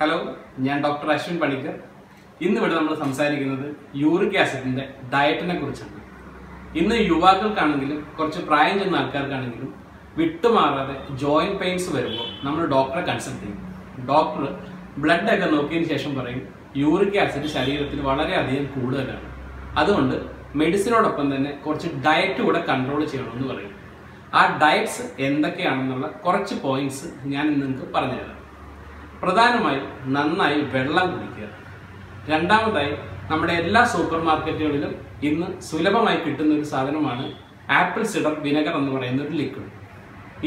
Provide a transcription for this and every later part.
Hello ഞാൻ doctor Ashwin Panicker. ഇന്ന് ഇവിടെ നമ്മൾ സംസാരിക്കുന്നത് യൂറിക് ആസിഡിന്റെ ഡയറ്റിനെ കുറിച്ചാണ്. ഇന്ന് യുവാക്കൾക്കാണെങ്കിലും കുറച്ച് പ്രായം ചെന്ന ആൾക്കാർക്കാണെങ്കിലും വിട്ടുമാറാതെ ജോയിന്റ് പെയിൻസ് വരുമ്പോൾ നമ്മൾ ഡോക്ടറെ കൺസൾട്ട് ചെയ്യും. ഡോക്ടർ ബ്ലഡ് ഒക്കെ നോക്കിയതിന് ശേഷം പറയും യൂറിക് ആസിഡ് ശരീരത്തിൽ വളരെയധികം കൂടുതലാണ്. അതുകൊണ്ട് മെഡിസിനോടൊപ്പം തന്നെ കുറച്ച് ഡയറ്റ് കൂടെ കൺട്രോൾ ചെയ്യണമെന്ന് പറയും. ആ ഡയറ്റ്സ് എന്തൊക്കെയാണെന്നുള്ള കുറച്ച് പോയിന്റ്സ് ഞാൻ നിങ്ങൾക്ക് പറഞ്ഞുതരാം. പ്രധാനമായും നന്നായി വെള്ളം കുടിക്കുക. രണ്ടാമതായി നമ്മുടെ എല്ലാ സൂപ്പർ മാർക്കറ്റുകളിലും ഇന്ന് സുലഭമായി കിട്ടുന്ന ഒരു സാധനമാണ് ആപ്പിൾ സിഡർ വിനെഗർ എന്ന് പറയുന്ന ഒരു ലിക്വിഡ്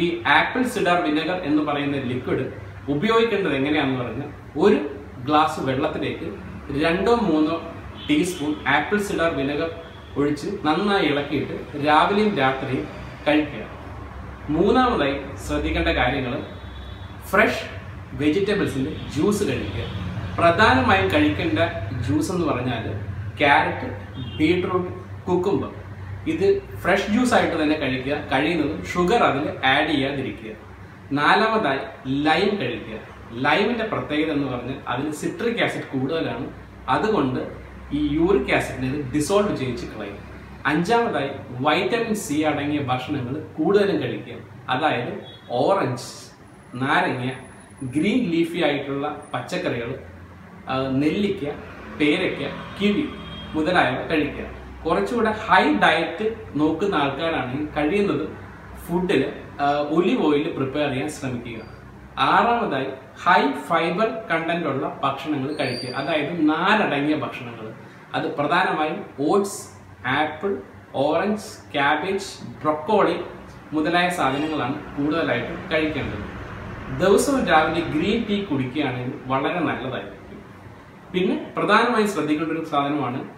ഈ ആപ്പിൾ സിഡർ വിനെഗർ എന്ന് പറയുന്ന ലിക്വിഡ് ഉപയോഗിക്കേണ്ടത് എങ്ങനെയാണെന്ന് പറഞ്ഞാൽ ഒരു ഗ്ലാസ് വെള്ളത്തിലേക്ക് രണ്ടോ മൂന്നോ ടീസ്പൂൺ ആപ്പിൾ സിഡർ വിനെഗർ ഒഴിച്ച് നന്നായി ഇളക്കിയിട്ട് രാവിലെയും രാത്രിയും കഴിക്കുക. മൂന്നാമതായി ശ്രദ്ധിക്കേണ്ട കാര്യങ്ങൾ ഫ്രഷ് വെജിറ്റബിൾസിന്റെ ജ്യൂസ് കഴിക്കുക. പ്രധാനമായും കഴിക്കേണ്ട ജ്യൂസ് എന്ന് പറഞ്ഞാൽ ക്യാരറ്റ് ബീട്രൂട്ട് കുക്കുംബർ. ഇത് ഫ്രഷ് ജ്യൂസ് ആയിട്ട് തന്നെ കഴിക്കുക. കഴിയുന്നതും ഷുഗർ അതിൽ ആഡ് ചെയ്യാതിരിക്കുക. നാലാമതായി ലൈം കഴിക്കുക. ലൈമിന്റെ പ്രത്യേകത എന്ന് പറഞ്ഞാൽ അതിന് സിട്രിക് ആസിഡ് കൂടുതലാണ്. അതുകൊണ്ട് ഈ യൂറിക് ആസിഡിനെ ഇത് ഡിസോൾവ് ചെയ്യിച്ച് കളയും. അഞ്ചാമതായി വൈറ്റമിൻ സി അടങ്ങിയ ഭക്ഷണങ്ങൾ കൂടുതലും കഴിക്കുക. അതായത് ഓറഞ്ച് നാരങ്ങ ഗ്രീൻ ലീഫി ആയിട്ടുള്ള പച്ചക്കറികൾ നെല്ലിക്ക പേരയ്ക്ക കിവി മുതലായവ കഴിക്കുക. കുറച്ചുകൂടെ ഹൈ ഡയറ്റ് നോക്കുന്ന ആൾക്കാരാണെങ്കിൽ കഴിയുന്നത് ഫുഡിൽ ഒലിവ് ഓയിൽ പ്രിപ്പയർ ചെയ്യാൻ ശ്രമിക്കുക. ആറാമതായി ഹൈ ഫൈബർ കണ്ടന്റ് ഉള്ള ഭക്ഷണങ്ങൾ കഴിക്കുക. അതായത് നാരടങ്ങിയ ഭക്ഷണങ്ങൾ. അത് പ്രധാനമായും oats apple orange cabbage broccoli മുതലായ സാധനങ്ങളാണ് കൂടുതലായിട്ടും കഴിക്കേണ്ടത്. ദിവസവും രാവിലെ ഗ്രീൻ ടീ കുടിക്കുകയാണെങ്കിൽ വളരെ നല്ലതായിരിക്കും. പിന്നെ പ്രധാനമായും ശ്രദ്ധിക്കേണ്ട ഒരു സാധനമാണ്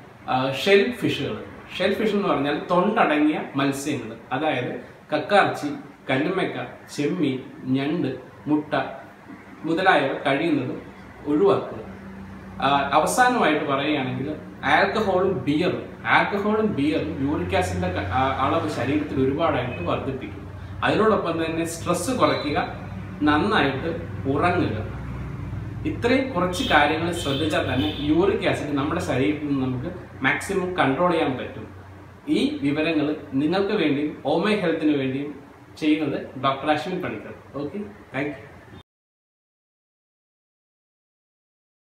ഷെൽ ഫിഷുകൾ. ഷെൽ ഫിഷ് എന്ന് പറഞ്ഞാൽ തൊണ്ടടങ്ങിയ മത്സ്യങ്ങൾ. അതായത് കക്കാർച്ചി കല്ലുമ്മക്ക ചെമ്മീൻ ഞണ്ട് മുട്ട മുതലായവ കഴിയുന്നത് ഒഴിവാക്കുക. അവസാനമായിട്ട് പറയുകയാണെങ്കിൽ ആൽക്കഹോളും ബിയറും. ആൽക്കഹോളും ബിയറും യൂറിക് ആസിഡിന്റെ അളവ് ശരീരത്തിൽ ഒരുപാടായിട്ട് വർദ്ധിപ്പിക്കും. അതിനോടൊപ്പം തന്നെ സ്ട്രെസ് കുറയ്ക്കുക നന്നായിട്ട് ഉറങ്ങുക. ഇത്രയും കുറച്ച് കാര്യങ്ങൾ ശ്രദ്ധിച്ചാൽ തന്നെ യൂറിക് ആസിഡ് നമ്മുടെ ശരീരത്തിൽ നിന്ന് നമുക്ക് മാക്സിമം കൺട്രോൾ ചെയ്യാൻ പറ്റും. ഈ വിവരങ്ങൾ നിങ്ങൾക്ക് വേണ്ടിയും ഓമേ ഹെൽത്തിന് വേണ്ടിയും ചെയ്യുന്നത് doctor Ashwin Panicker. Okay thank you